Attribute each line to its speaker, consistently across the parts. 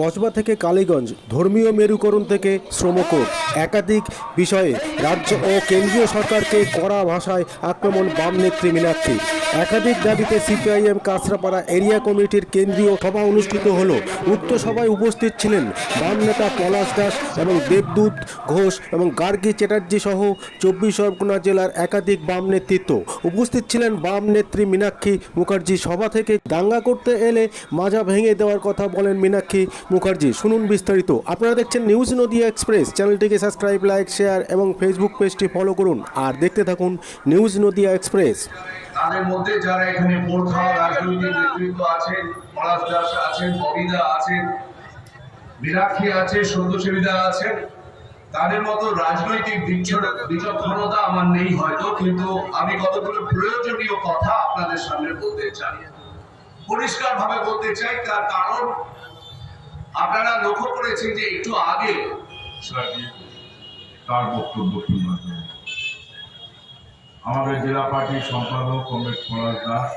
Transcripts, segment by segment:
Speaker 1: কসবা থেকে কালীগঞ্জ ধর্মীয় মেরুকরণ থেকে শ্রমকোট একাধিক বিষয়ে রাজ্য ও কেন্দ্রীয় সরকারকে কড়া ভাষায় আক্রমণ বাম নেত্রী মীনাক্ষী। একাধিক দাবিতে সিপিআইএম কাঁচরাপাড়া এরিয়া কমিটির কেন্দ্রীয় সভা অনুষ্ঠিত হল। উক্ত সভায় উপস্থিত ছিলেন বাম নেতা পলাশ দাস এবং দেবদূত ঘোষ এবং গার্গী চ্যাটার্জি সহ চব্বিশ পরগনা জেলার একাধিক বাম নেতৃত্ব। উপস্থিত ছিলেন বাম নেত্রী মীনাক্ষী মুখার্জি। সভা থেকে দাঙ্গা করতে এলে মাজা ভেঙে দেওয়ার কথা বলেন মীনাক্ষী। মুখার্জি, শুনুন বিস্তারিত। আপনারা দেখছেন নিউজ নদিয়া এক্সপ্রেস। চ্যানেলটিকে সাবস্ক্রাইব, লাইক, শেয়ার এবং ফেসবুক পেজটি ফলো করুন। আর দেখতে থাকুন নিউজ নদিয়া এক্সপ্রেস।
Speaker 2: তাদের মধ্যে যারা এখানে প্রথা রাজনৈতিক নেতৃত্ব আছেন, পলাশ দাস আছেন ববিদা আছেন, মীনাক্ষী আছে সন্ধ্যসেবিদা আছেন, তাদের মতো রাজনৈতিক বিচক্ষণতা আমার নেই হয়তো, কিন্তু আমি কতগুলো প্রয়োজনীয় কথা আপনাদের সামনে বলতে চাই। পরিষ্কার ভাবে বলতে চাই, তার কারণ আপনারা লক্ষ্য করেছেন যে একটু আগে
Speaker 3: তার বক্তব্য আমাদের জেলা পার্টির সম্পাদক কমরেড পলাশ দাস,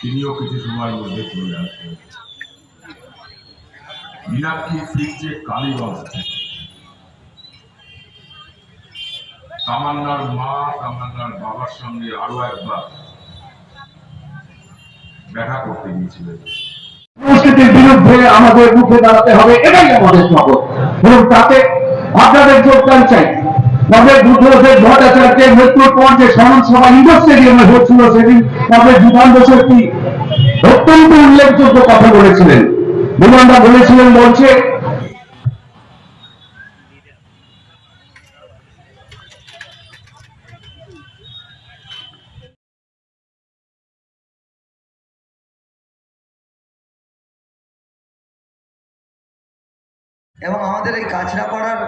Speaker 3: তিনিও কিছু সময়ের মধ্যে চলে আসবেন। মীনাক্ষী ফিরছে কালীগঞ্জ তামান্নার মা, তামান্নার বাবার সঙ্গে আরও একবার দেখা করতে গিয়েছিলেন।
Speaker 4: বিরুদ্ধে আমাদের মুখে দাঁড়াতে হবে, এটাই আমাদের শপথ। এবং তাতে আপনাদের যোগদান চাই। তবে বুদ্ধদেব ভট্টাচার্যের মৃত্যুর পর যে স্মরণ সভা ইন্ডোর স্টেডিয়ামে হচ্ছিল সেদিন তবে বিধান শক্তি অত্যন্ত উল্লেখযোগ্য কথা বলেছিলেন। বিমানরা বলেছিলেন, বলছে
Speaker 5: এবং আমাদের এই কাছড়াপাড়ার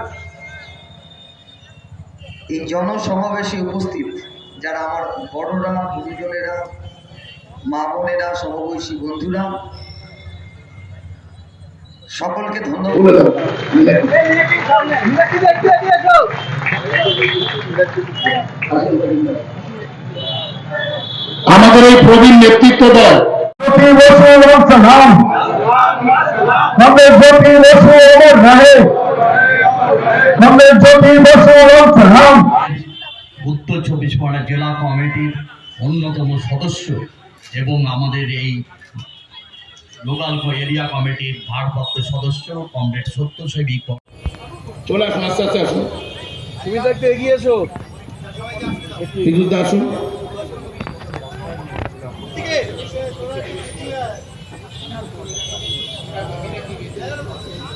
Speaker 5: এই জনসমাবেশে উপস্থিত যারা আমার বড়রা গুরুজনেরা মা বোনেরা সমবয়সী বন্ধুরা সকলকে ধন্যবাদ।
Speaker 4: আমাদের এই প্রবীণ নেতৃত্ব দল। প্রতি বছর এবং সালাম हमें ज्योति बसु अमर रहे हमें ज्योति बसु এবং সালাম
Speaker 6: উত্তর চব্বিশ পরগনা জেলা কমিটির অন্যতম সদস্য এবং আমাদের এই লোকাল এরিয়া কমিটির ভারপ্রাপ্ত সদস্য কমরেড সত্যসেবী
Speaker 4: চলে আসুন আস্তে আস্তে আসুন তুমি তো একটু এগিয়ে এসো আসুন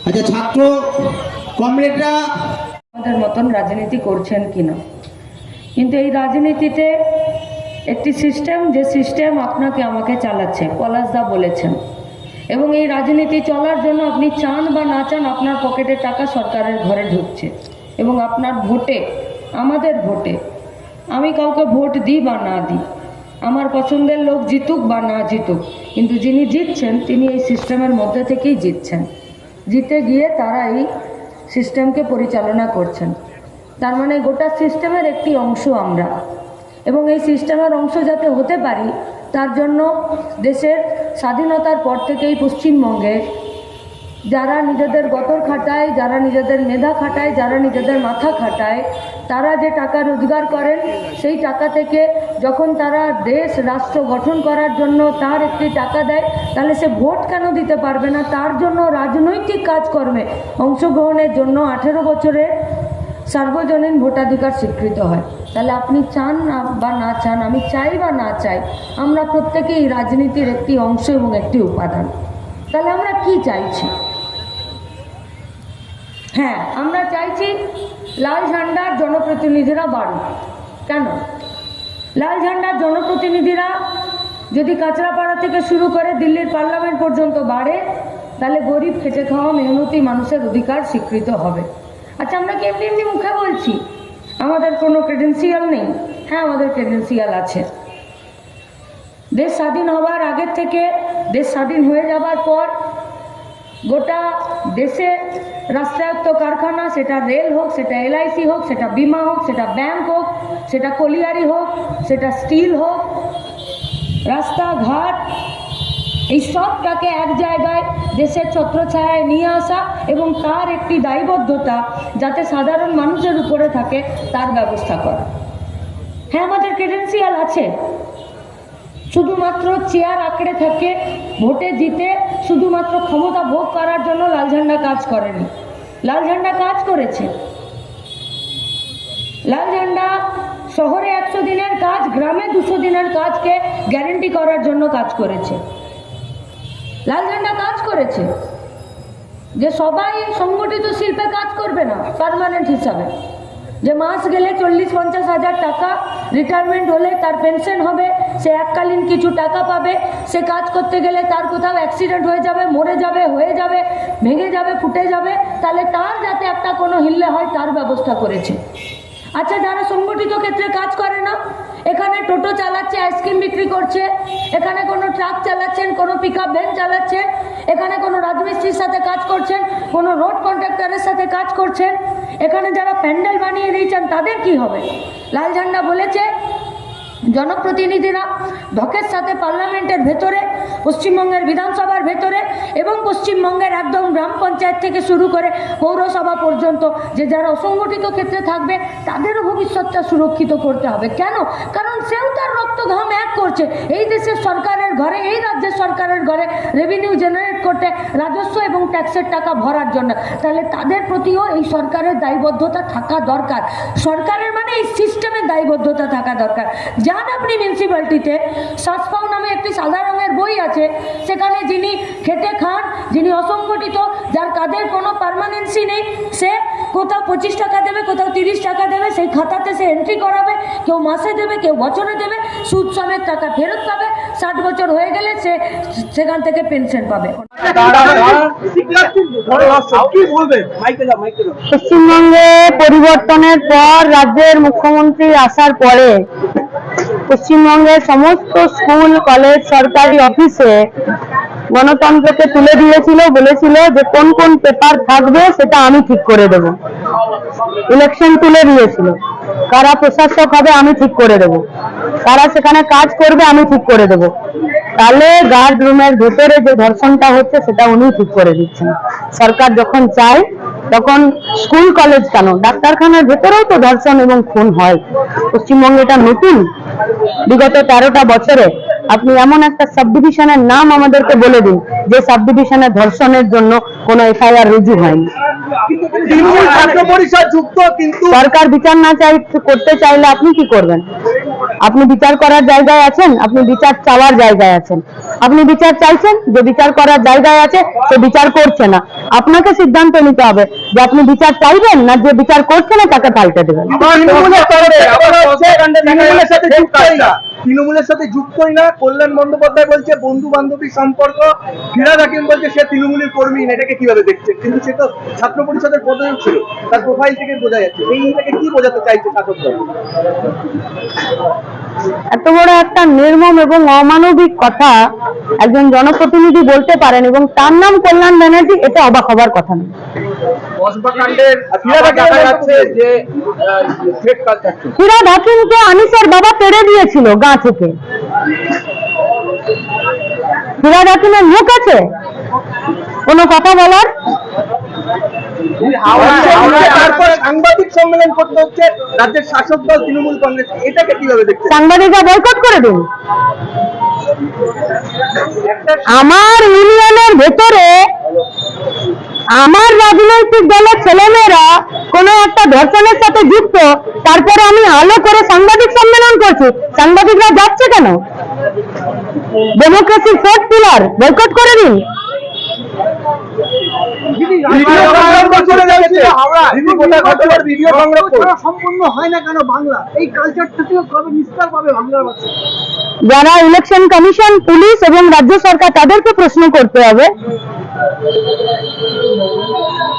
Speaker 7: আচ্ছা ছাত্র কমরেডরা
Speaker 8: আমাদের মতন রাজনীতি করছেন কিনা? কিন্তু এই রাজনীতিতে একটি সিস্টেম যে সিস্টেম আপনাকে আমাকে চালাচ্ছে পলাশদা বলেছেন। এবং এই রাজনীতি চলার জন্য আপনি চান বা না চান আপনার পকেটের টাকা সরকারের ঘরে ঢুকছে। এবং আপনার ভোটে, আমাদের ভোটে, আমি কাউকে ভোট দিই বা না দিই আমার পছন্দের লোক জিতুক বা না জিতুক, কিন্তু যিনি জিতছেন, তিনি এই সিস্টেমের মধ্যে থেকেই জিতছেন। জিতে গিয়ে তারা এই সিস্টেমকে পরিচালনা করছেন। তার মানে গোটা সিস্টেমের একটি অংশ আমরা। এবং এই সিস্টেমের অংশ যাতে হতে পারি, তার জন্য দেশের স্বাধীনতার পর থেকেই পশ্চিমবঙ্গে যারা নিজেদের গতর খাটায়, যারা নিজেদের মেধা খাটায়, যারা নিজেদের মাথা খাটায়, তারা যে টাকা রোজগার করেন, সেই টাকা থেকে যখন তারা দেশ, রাষ্ট্র গঠন করার জন্য তার একটি টাকা দেয়, তাহলে সে ভোট কেন দিতে পারবে না? তার জন্য রাজনৈতিক কাজকর্মে অংশগ্রহণের জন্য আঠেরো বছরের সার্বজনীন ভোটাধিকার স্বীকৃত হয়। তাহলে আপনি চান বা না চান, আমি চাই বা না চাই, আমরা প্রত্যেকেই রাজনীতির একটি অংশ এবং একটি উপাদান। তাহলে আমরা কি চাইছি? হ্যাঁ আমরা চাইছি লাল ঝান্ডার জনপ্রতিনিধিরা বাড়ুক। কেন? লাল ঝান্ডার জনপ্রতিনিধিরা যদি কাঁচরাপাড়া থেকে শুরু করে দিল্লির পার্লামেন্ট পর্যন্ত বাড়ে, তাহলে গরিব, খেটে খাওয়া, মেহনতি মানুষের অধিকার স্বীকৃত হবে। আচ্ছা আমরা কি এমনি এমনি মুখে বলছি? আমাদের কোনো ক্রেডেন্সিয়াল নেই। হ্যাঁ আমাদের ক্রেডেন্সিয়াল আছে। দেশ স্বাধীন হওয়ার আগের থেকে দেশ স্বাধীন হয়ে যাবার পর গোটা দেশে রাষ্ট্রায়ত্ত কারখানা, সেটা রেল হোক, সেটা এলআইসি হোক, সেটা বিমা হোক, সেটা ব্যাংক হোক, সেটা কলিয়ারি হোক, সেটা স্টিল হোক, রাস্তাঘাট, এই সবটাকে এক জায়গায় দেশের ছত্রছায়ায় নিয়ে আসা এবং তার একটি দায়বদ্ধতা যাতে সাধারণ মানুষের উপরে থাকে, তার ব্যবস্থা করা। হ্যাঁ আমাদের ক্রেডেন্সিয়াল আছে। শুধুমাত্র চেয়ার আঁকড়ে থাকে, ভোটে জিতে শুধুমাত্র ক্ষমতা ভোগ করার জন্য লাল ঝান্ডা কাজ করেনি। লাল ঝান্ডা কাজ করেছে। লাল ঝান্ডা শহরে একশো দিনের কাজ, গ্রামে দুশো দিনের কাজকে গ্যারেন্টি করার জন্য কাজ করেছে। লাল ঝান্ডা কাজ করেছে। যে সবাই সংগঠিত শিল্পে কাজ করবে না পারমানেন্ট হিসাবে। যে মাস গেলে চল্লিশ, পঞ্চাশ হাজার টাকা রিটায়ারমেন্ট হলে তার পেনশন হবে। সে এককালীন কিছু টাকা পাবে। সে কাজ করতে গেলে তার কোথাও অ্যাক্সিডেন্ট হয়ে যাবে, মরে যাবে, হয়ে যাবে, ভেঙে যাবে, ফুটে যাবে। তাহলে তার যাতে একটা কোনো হিল্লে হয়, তার ব্যবস্থা করেছে। আচ্ছা যারা সংগঠিত ক্ষেত্রে কাজ করে না এখানে টোটো চালাচ্ছে আইসক্রিম বিক্রি করছে, এখানে কোনো ট্রাক চালাচ্ছেন, কোনো পিক আপ ভ্যান চালাচ্ছেন, এখানে কোনো রাজমিস্ত্রির সাথে কাজ করছেন, কোনো রোড কন্ট্রাক্টরের সাথে কাজ করছেন, এখানে যারা প্যান্ডেল বানিয়ে দিয়েছেন তাদের কি হবে? লাল ঝান্ডা বলেছে, জনপ্রতিনিধিরা ধকের সাথে পার্লামেন্টের ভেতরে, পশ্চিমবঙ্গের বিধানসভার ভেতরে এবং পশ্চিমবঙ্গের একদম গ্রাম পঞ্চায়েত থেকে শুরু করে পৌরসভা পর্যন্ত যে যারা অসংগঠিত ক্ষেত্রে থাকবে, তাদেরও ভবিষ্যৎটা সুরক্ষিত করতে হবে। কেন? কারণ সেও তার রক্ত ঘাম এক করছে। এই দেশের সরকারের ঘরে, এই রাজ্যের সরকারের ঘরে রেভিনিউ জেনারেট করতে রাজস্ব এবং ট্যাক্সের টাকা ভরার জন্য। তাহলে তাদের প্রতিও এই সরকারের দায়বদ্ধতা থাকা দরকার। সরকারের মানে এই সিস্টেমের দায়বদ্ধতা থাকা দরকার। যান আপনি মিউনিসিপ্যালিটিতে সাসপাও নামে একটি সাদা রঙের বই আছে। সেখানে যিনি খেটে খান, যিনি অসংগঠিত, যার কাদের কোনো পারমানেন্সি নেই, সে কোথাও পঁচিশ টাকা দেবে, কোথাও তিরিশ টাকা দেবে, সেই খাতাতে সে এন্ট্রি করাবে, কেউ মাসে দেবে, কেউ বছরে দেবে সুদ সমেত টাকা ফেরত পাবে, ষাট বছর হয়ে গেলে সে সেখান থেকে পেনশন পাবে।
Speaker 9: পশ্চিমবঙ্গে পরিবর্তনের পর রাজ্যের মুখ্যমন্ত্রী আসার পরে পশ্চিমবঙ্গের সমস্ত স্কুল, কলেজ, সরকারি অফিসে গণতন্ত্রকে তুলে দিয়েছিল, বলেছিল যে কোন কোন পেপার থাকবে সেটা আমি ঠিক করে দেব। ইলেকশন তুলে দিয়েছিল। কারা প্রশাসক হবে আমি ঠিক করে দেব। কারা সেখানে কাজ করবে আমি ঠিক করে দেব। তাহলে গার্ড রুমের ভেতরে যে ধর্ষণটা হচ্ছে সেটা উনি ঠিক করে দিচ্ছেন। সরকার যখন চায় তখন স্কুল কলেজ কেন? ডাক্তারখানার ভেতরেও তো ধর্ষণ এবং খুন হয়। পশ্চিমবঙ্গে এটা নতুন। বিগত তেরোটা বছরে আপনি এমন একটা সাব ডিভিশনের নাম আমাদেরকে বলে দিন যে সাব ডিভিশনে ধর্ষণের জন্য কোনো এফআইআর রুজু হয়নি। সরকার বিচার না চাই করতে চাইলে আপনি কি করবেন? আপনি বিচার করার জায়গায় আছেন আপনি বিচার চাওয়ার জায়গায় আছেন। আপনি বিচার চাইছেন যে বিচার করার জায়গায় আছে সে বিচার করছে না। আপনাকে সিদ্ধান্ত নিতে হবে যে আপনি বিচার চাইবেন না যে বিচার করছে না তাকে পাল্টে দেবেন।
Speaker 10: তৃণমূলের সাথে যুক্তই না। কল্যাণ বন্দ্যোপাধ্যায় বলছে বন্ধু বান্ধবী সম্পর্ক। ফিরাদ হাকিম বলছে সে তৃণমূলের কর্মী না, এটাকে কীভাবে দেখছে? কিন্তু সে তো ছাত্র পরিষদের পদক ছিল। তার প্রোফাইল থেকে বোঝা যাচ্ছে। এইটাকে কি বোঝাতে চাইছে শাসক দল
Speaker 9: এত বড় একটা নির্মম এবং অমানবিক কথা একজন জনপ্রতিনিধি বলতে পারেন এবং তার নাম কল্যাণ ব্যানার্জি এটা অবাক হবার কথা নয়
Speaker 10: ফিরাদ
Speaker 9: হাকিমকে আনিসের বাবা তেড়ে দিয়েছিল গা থেকে। ফিরাদ হাকিমের মুখ আছে? কোনো কথা বলার?
Speaker 10: তারপর সাংবাদিক সম্মেলন করতে হচ্ছে রাজ্যের শাসক দল তৃণমূল কংগ্রেস। এটাকে কীভাবে দেখছে
Speaker 9: সাংবাদিকরা বয়কট করে দিন। আমার ইউনিয়নের ভেতরে আমার রাজনৈতিক দলের ছেলেমেয়েরা কোনো একটা ধর্ষণের সাথে যুক্ত তারপরে আমি আলো করে সাংবাদিক সম্মেলন করছি। সাংবাদিকরা যাচ্ছে কেন? ডেমোক্রেসির ফোর্থ পিলার বয়কট করে দিন
Speaker 10: ভিডিও সংগ্রাম করে যাচ্ছে দিদি গোটা ঘটনার ভিডিও সংগ্রাম করে
Speaker 7: সম্পূর্ণ হয় না কেন বাংলা? এই কালচারটা থেকে কবে নিস্তার পাবে বাংলার বাচ্চা
Speaker 9: যারা ইলেকশন কমিশন পুলিশ এবং রাজ্য সরকার তাদেরকে প্রশ্ন করতে হবে।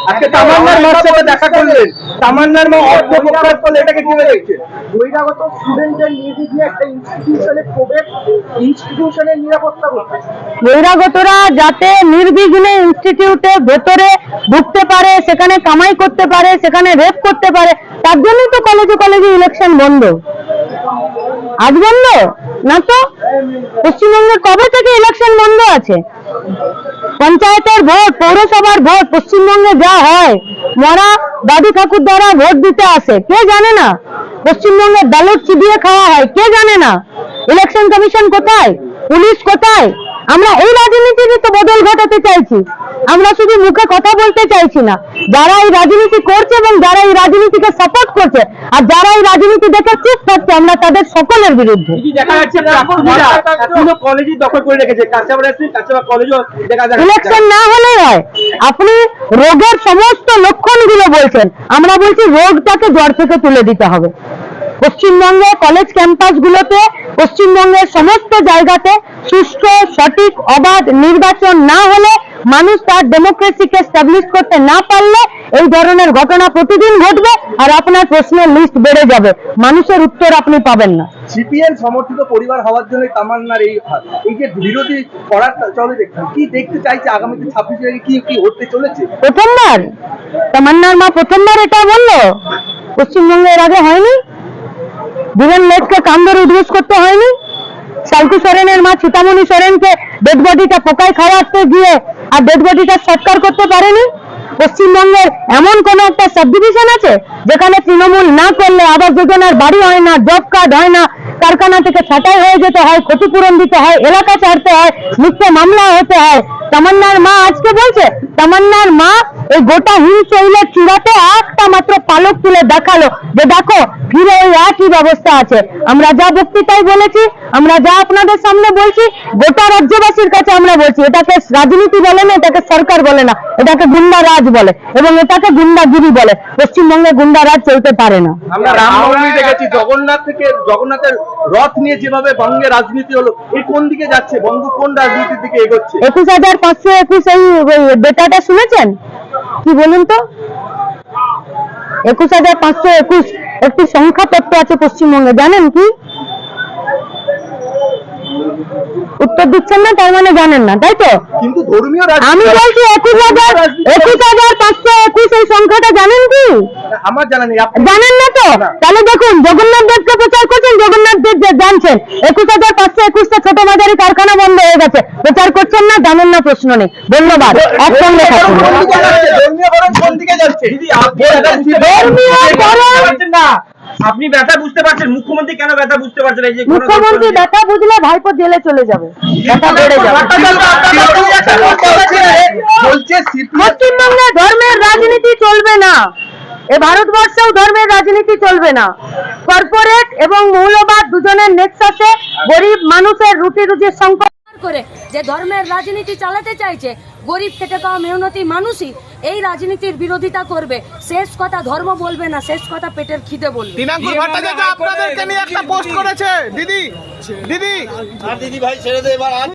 Speaker 10: আজকে তামান্নার মার সাথে দেখা করলেন। তামান্নার মা অর্থ প্রকাশ করলে এটাকে কীভাবে দেখছে?
Speaker 7: বহিরাগত স্টুডেন্টদের নির্বিঘ্নে একটা ইনস্টিটিউশনে প্রবেশ ইনস্টিটিউশনের নিরাপত্তা করতে।
Speaker 9: বহিরাগতরা যাতে নির্বিঘ্নে ইনস্টিটিউটে ভেতরে ঢুকতে পারে সেখানে কামাই করতে পারে সেখানে রেপ করতে পারে তার জন্যই তো কলেজে কলেজে ইলেকশন বন্ধ। আজ বন্ধ? না তো? পশ্চিমবঙ্গে কবে থেকে ইলেকশন বন্ধ আছে? পঞ্চায়েতের ভোট, পৌরসভার ভোট, পশ্চিমবঙ্গে যা হয়, মরা দাদু ঠাকুর দ্বারা ভোট দিতে আসে। কে জানে না? পশ্চিমবঙ্গে ব্যালট চিবিয়ে খাওয়া হয়, কে জানে না? ইলেকশন কমিশন কোথায়? পুলিশ কোথায়? আমরা এই রাজনীতিরই তো বদল ঘটাতে চাইছি। আমরা শুধু মুখে কথা বলতে চাইছি না। যারা এই রাজনীতি করছে এবং যারা এই রাজনীতিকে সাপোর্ট করছে আর যারা এই রাজনীতি দেখে চুপ থাকছে আমরা তাদের সকলের বিরুদ্ধে।
Speaker 10: দেখা যাচ্ছে? প্রাক্তনীরা এখনও কলেজই দখল করে রেখেছে। কাঁচাপাড়া কাঁচাপাড়া কলেজও দেখা যাচ্ছে।
Speaker 9: ইলেকশন না হলেই হয়। আপনি রোগের সমস্ত লক্ষণগুলো বলছেন। আমরা বলছি রোগটাকে জ্বর থেকে তুলে দিতে হবে। পশ্চিমবঙ্গে কলেজ ক্যাম্পাসগুলোতে পশ্চিমবঙ্গের সমস্ত জায়গাতে সুষ্ঠু সঠিক অবাধ নির্বাচন না হলে মানুষ তার ডেমোক্রেসিকে স্টাবলিশ করতে না পারলে এই ধরনের ঘটনা প্রতিদিন ঘটবে আর আপনার প্রশ্নের লিস্ট বেড়ে যাবে। মানুষের উত্তর আপনি পাবেন না।
Speaker 10: সিপিএম সমর্থিত পরিবার হওয়ার জন্য তামান্নার এই এই যে বিরোধী করার চলে দেখছেন কি দেখতে চাইছে আগামীতে ছাব্বিশে কি কি হতে চলেছে?
Speaker 9: প্রথমবার? তামান্নার মা প্রথমবার এটা বলল? পশ্চিমবঙ্গে এর আগে হয়নি? বীরেন লেটকে কান ধরে উদ্বোস করতে হয়নি। সালকু সোরেনের মা সীতামণি সোরেনকে ডেড বডিটা পোকায় খাওয়াতে গিয়ে আর ডেড বডিটা সৎকার করতে পারেনি। পশ্চিমবঙ্গের এমন কোন একটা সাবডিভিশন আছে যেখানে তৃণমূল না করলে আবাস যোজনার বাড়ি হয় না জব কার্ড হয় না, কারখানা থেকে ছাঁটাই হয়ে যেতে হয়, ক্ষতিপূরণ দিতে হয়, এলাকা ছাড়তে হয় মিথ্যে মামলা হতে হয়। তামান্নার মা আজকে বলছে, তামান্নার মা এই গোটা হিল হিমশৈলের চূড়াতে একটা মাত্র পালক তুলে দেখাল যে দেখো ফিরে ওই একই ব্যবস্থা আছে। আমরা যা বক্তৃতায় বলেছি আমরা যা আপনাদের সামনে বলছি গোটা রাজ্যবাসীর কাছে আমরা বলছি এটাকে রাজনীতি বলে না এটাকে সরকার বলে না এটাকে গুন্ডা রাজ বলে এবং এটাকে গুন্ডাগিরি বলে। পশ্চিমবঙ্গে গুন্ডা রাজ চলতে পারে না।
Speaker 10: আমরা রামনবমী দেখেছি জগন্নাথ থেকে জগন্নাথের রথ নিয়ে যেভাবে বঙ্গে রাজনীতি হলো এই কোন দিকে যাচ্ছে? বঙ্গ কোন রাজনীতির দিকে এগোচ্ছে?
Speaker 9: একুশ হাজার পাঁচশো একুশ এই ডেটাটা শুনেছেন? কি বলুন তো? একুশ হাজার পাঁচশো একুশ। একটি সংখ্যা তত্ত্ব আছে পশ্চিমবঙ্গে জানেন কি? উত্তর দিচ্ছেন না তার মানে জানেন না তাই তো? আমি বলছি একুশ হাজার একুশ হাজার পাঁচশো একুশ এই সংখ্যাটা জানেন কি? জানেন না তো? তাহলে দেখুন জগন্নাথ দেবকে প্রচার করছেন জগন্নাথ দেব জানছেন একুশ হাজার পাঁচশো একুশটা ছোট মাঝারি কারখানা বন্ধ হয়ে গেছে। প্রচার করছেন না জানেন না প্রশ্ন নেই। ধন্যবাদ। একসঙ্গে
Speaker 10: আপনি ব্যথা বুঝতে পারছেন মুখ্যমন্ত্রী কেন ব্যথা বুঝতে পারছেন এই যে
Speaker 9: মুখ্যমন্ত্রী ব্যথা বুঝলে ভাইপো জেলে চলে যাবে। ব্যথা বেড়ে যাবে। পশ্চিমবঙ্গে ধর্মের রাজনীতি চলবে না। এ ভারতবর্ষেও ধর্মের রাজনীতি চলবে না। কর্পোরেট এবং মৌলবাদ দুজনের নেক্সাসে গরিব মানুষের রুটি রুজির সংকট
Speaker 8: করে যে ধর্মের রাজনীতি চালাতে চাইছে গরিব খেটে খাওয়া মেহনতি মানুষই এই রাজনীতির বিরোধিতা করবে। শেষ কথা ধর্ম বলবে না শেষ কথা পেটের খিদে বলবে।
Speaker 10: দিনাঙ্কুর ভট্টাচার্য আপনাদেরকে নিয়ে একটা পোস্ট করেছে। দিদি দিদি।